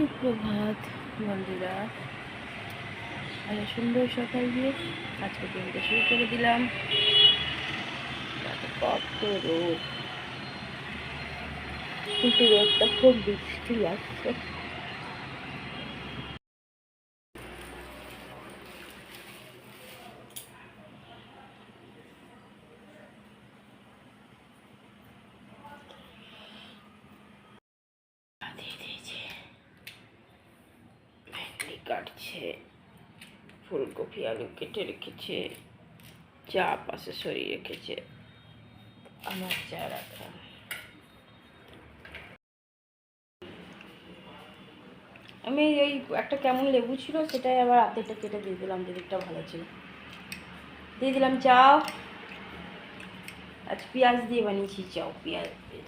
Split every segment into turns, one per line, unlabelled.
সুপ্রভাত, বন্ধুরা। আরে, সুন্দর সকাল দিয়ে আজকে দিনটা শুরু করে দিলাম। কত রোদ কিন্তু রোদটা খুব বৃষ্টি লাগছে দিয়ে দিয়েছে ভেন্ডি কাটছে। ফুলকপি আলু কেটে রেখেছে। চা পাশে সরিয়ে রেখেছে। আমার চা রাখা। আমি এই একটা কেমন লেবু ছিল সেটাই আবার আর্ধেকটা কেটে দিয়ে দিলাম যেদিকটা ভালো ছিল। দিয়ে দিলাম চাও। আজ পেঁয়াজ দিয়ে বানিয়েছি, চাও পেঁয়াজ দিয়ে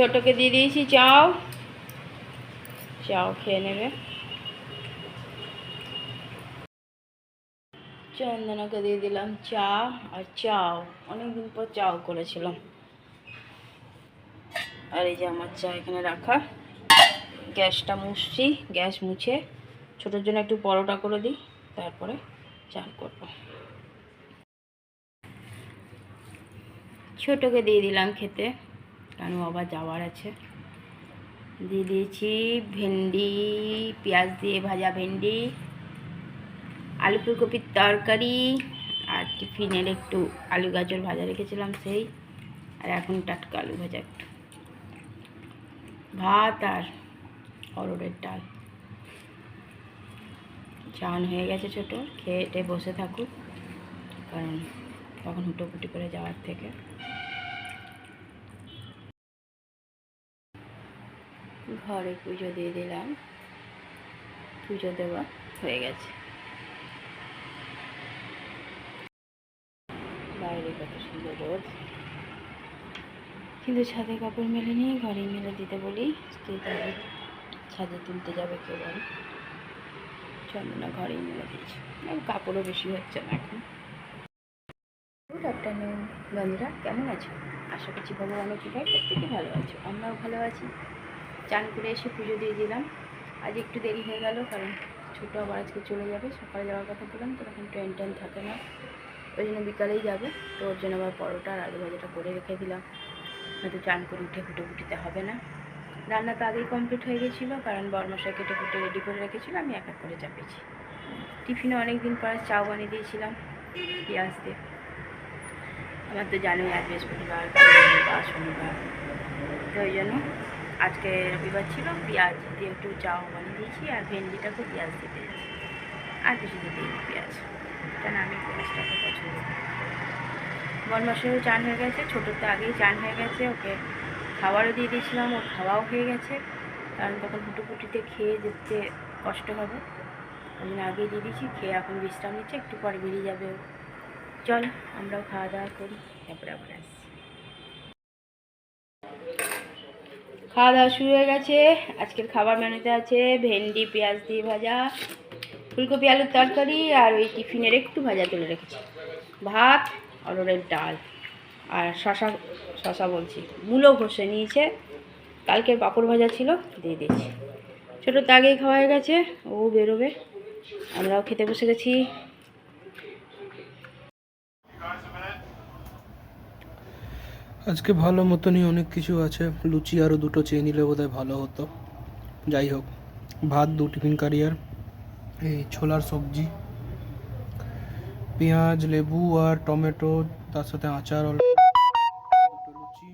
ছোটকে দিয়ে দিয়েছি, চাও? চাও, খেয়ে নেবে। চন্দনাকে দিয়ে দিলাম চা আর চাও। অনেকদিন পর চাও করেছিলাম। আর এই যে আমার চা এখানে রাখা। গ্যাসটা মুছছি, গ্যাস মুছে ছোটোর জন্য একটু পরোটা করে দিই, তারপরে চান করব। ছোটোকে দিয়ে দিলাম খেতে। ও আবার যাওয়ার আছে। দিয়ে দিয়েছি ভেন্ডি, পেঁয়াজ দিয়ে ভাজা ভেন্ডি, আলু ফুলকপির তরকারি, আর টিফিনের একটু আলু গাজর ভাজা রেখেছিলাম সেই, আর এখন টাটকা আলু ভাজা একটু। ভাত আর অরড়ের ডাল। চান হয়ে গেছে ছোটো খেয়ে বসে থাকুক, কারণ তখন হুটোপুটি করে যাওয়ার থেকে। ঘরে পুজো দিয়ে দিলাম। পুজো দেওয়া হয়ে গেছে। বাইরে কত সুন্দর রোদ। কিন্তু ছাদে কাপড় মেলে নিয়ে ঘরেই মেলে দিতে বলি। ছাদে তুলতে যাবে কেউ বাড়ি চন্দনা ঘরেই মেলে আর কাপড়ও বেশি হচ্ছে না এখন। গুড আফটারনুন বন্ধুরা, কেমন আছো? আশা করছি ভগবানের কৃপায় প্রত্যেকে ভালো আছো। আমরাও ভালো আছি। চান করে এসে পুজো দিয়ে দিলাম। আজ একটু দেরি হয়ে গেল, কারণ ছোটো আবার আজকে চলে যাবে, সকালে যাওয়ার কথা বললাম, তো তখন ট্রেন ট্রেন থাকে না। ওই জন্য বিকালেই যাবে, তো ওর জন্য আবার পরোটা আর আলু ভাজাটা করে রেখে দিলাম। হয়তো চান করে উঠে ফুটে ফুটিতে হবে না। রান্না তো আগেই কমপ্লিট হয়ে গেছিল, কারণ বরমশাই কেটে কুটে রেডি করে রেখেছিল, আমি এক এক করে চাপেছি টিফিনে অনেক দিন পর চাও বানিয়ে দিয়েছিলাম, পেঁয়াজ দিয়ে। আমার তো জানোই আজ বৃহস্পতিবার বা শনিবার। তো ওই জন্য আজকে রবিবার ছিল পেঁয়াজ দিয়ে একটু চাও বানিয়ে দিয়েছি আর ভেন্ডিটাকে পেঁয়াজ দিয়ে দিয়েছি। আর কিছু দিতে পেঁয়াজ। কেন আমি পেঁয়াজটাকে পছন্দ করি বনমাসেরও চান হয়ে গেছে, ছোটোর তো আগেই চান হয়ে গেছে, ওকে খাবারও দিয়ে দিয়েছিলাম, ওর খাওয়াও হয়ে গেছে। কারণ তখন ফুটুপুটিতে খেয়ে যেতে কষ্ট হবে। জন্য আগেই দিয়ে দিয়েছি, খেয়ে এখন বিশ্রাম নিচ্ছে, একটু পরে বেরিয়ে যাবে। চল আমরাও খাওয়া দাওয়া করি, তারপরে আবার আসছি। খাওয়া দাওয়া শুরু হয়ে গেছে। আজকের খাবার মেনুতে আছে ভেন্ডি, পেঁয়াজ দিয়ে ভাজা, ফুলকপি, আলুর তরকারি আর ওই টিফিনের একটু ভাজা তুলে রেখেছি। ভাত অরড়ের ডাল। আর শশা শশা বলছি। মূলো ঘষে নিয়েছে। কালকের পাঁপড় ভাজা ছিল, দিয়ে দিয়েছি। ছোটো তো আগেই খাওয়া হয়ে গেছে, ও বেরোবে। আমরাও খেতে বসে গেছি।
আজকে ভালো মতনই অনেক কিছু আছে। লুচি আরও দুটো চেয়ে নিলে বোধহয় ভালো হতো। যাই হোক, ভাত, দু টিফিন কারিয়ার এই ছোলার সবজি, পেঁয়াজ, লেবু আর টমেটো, তার সাথে আচার দুটো লুচি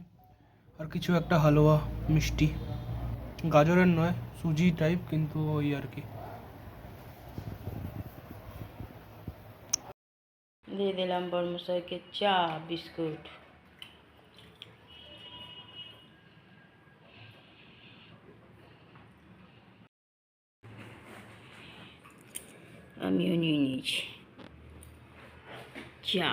আর কিছু একটা হালুয়া, মিষ্টি। গাজরের নয়, সুজি টাইপ কিন্তু ওই আর কি।
দিয়ে দিলাম বর্মশাইকে চা, বিস্কুট। আমিও নিয়ে নিয়েছি চা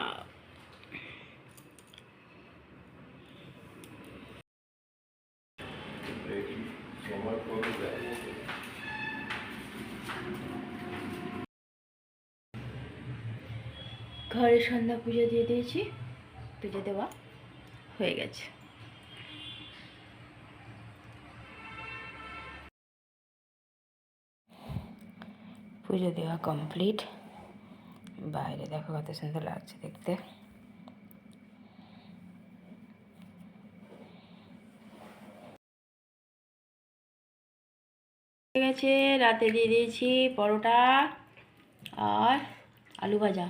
ঘরে সন্ধ্যা পুজো দিয়ে দিয়েছি পুজো দেওয়া হয়ে গেছে। পুজো দেওয়া কমপ্লিট বাইরে দেখো কত সুন্দর লাগছে দেখতে। গেছে, রাতে দিয়ে দিয়েছি পরোটা আর আলু ভাজা।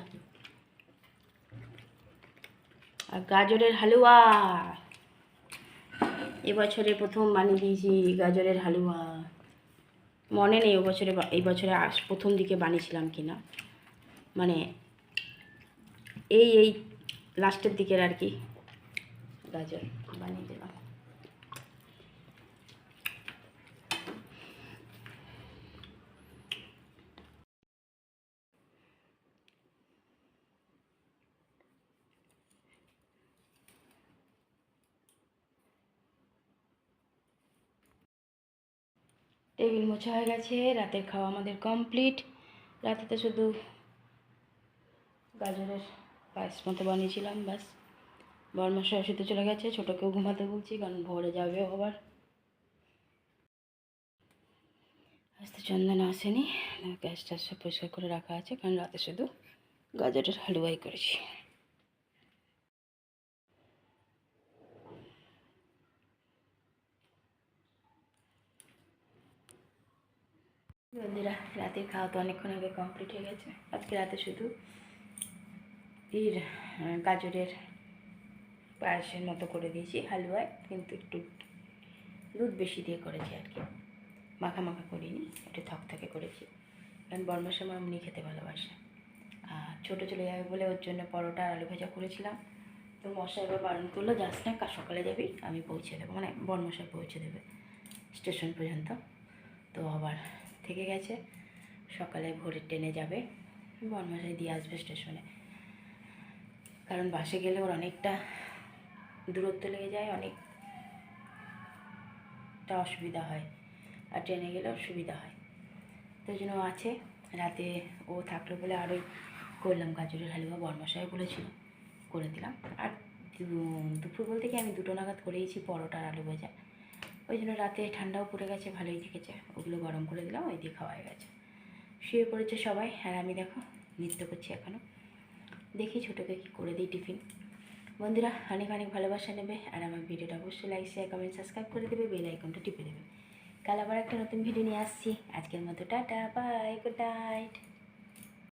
আর গাজরের হালুয়া। এবছরে প্রথম বানিয়ে দিয়েছি গাজরের হালুয়া। মনে নেই বছরে এই বছরে আস, প্রথম দিকে বানিয়েছিলাম কি না মানে এই এই লাস্টের দিকের আর কি। গাজর বানিয়ে দিলাম। টেবিল মোছা হয়ে গেছে, রাতের খাওয়া আমাদের কমপ্লিট। রাতেতে শুধু গাজরের পায়েস মতো বানিয়েছিলাম, ব্যাস। বরমাসা শুতে চলে গেছে, ছোটোকেও ঘুমাতে বলছি, কারণ ভোরে যাবে আবার। আজ তো চন্দন আসেনি গ্যাস ট্যাস সব পরিষ্কার করে রাখা আছে, কারণ রাতে শুধু গাজরের হালুয়াই করেছি। বন্ধুরা রাতের খাওয়া তো অনেকক্ষণ আগে কমপ্লিট হয়ে গেছে। আজকে রাতে শুধু আহ, গাজরের পায়েসের মতো করে দিয়েছি হালুয়ায় কিন্তু একটু দুধ বেশি দিয়ে করেছি আর কি। মাখা মাখা করিনি একটু থকথকে করেছি। কারণ বর্মার সময় এমনি খেতে ভালোবাসে। আর ছোটো চলে যাবে বলে ওর জন্য পরোটা আলু ভাজা করেছিলাম। তো মশা এবার বারণ করল যাস না কাল সকালে যাবি আমি পৌঁছে দেবো। মানে বর্মশাই পৌঁছে দেবে স্টেশন পর্যন্ত। তো আবার থেকে গেছে। সকালে ভোরের ট্রেনে যাবে। বনমাসায় দিয়ে আসবে স্টেশনে। কারণ বাসে গেলে ওর অনেকটা দূরত্ব লেগে যায়, অনেকটা অসুবিধা হয়। আর ট্রেনে গেলে সুবিধা হয়। তো জন্য আছে। রাতে ও থাকল বলে আরও করলাম গাজরের হালুয়া বর্মশায় বলেছিল করে দিলাম। আর দুপুর বলতে কি আমি দুটো নাগাদ করেইছি পরোটা আর আলু ভাজা। ওই জন্য রাতে ঠান্ডাও পড়ে গেছে, ভালোই থেকেছে। ওগুলো গরম করে দিলাম, ওই দিয়ে খাওয়া হয়ে গেছে। শুয়ে পড়েছে সবাই, আর আমি দেখো নৃত্য করছি এখনও দেখি ছোটোকে কি করে দিই টিফিন। বন্ধুরা, অনেক অনেক ভালোবাসা নেবে, আর আমার ভিডিওটা অবশ্যই লাইক শেয়ার কমেন্ট সাবস্ক্রাইব করে দেবে বেল আইকনটা টিপে দেবে। কাল আবার একটা নতুন ভিডিও নিয়ে আসছি। আজকের মতো টাটা বাই গুড নাইট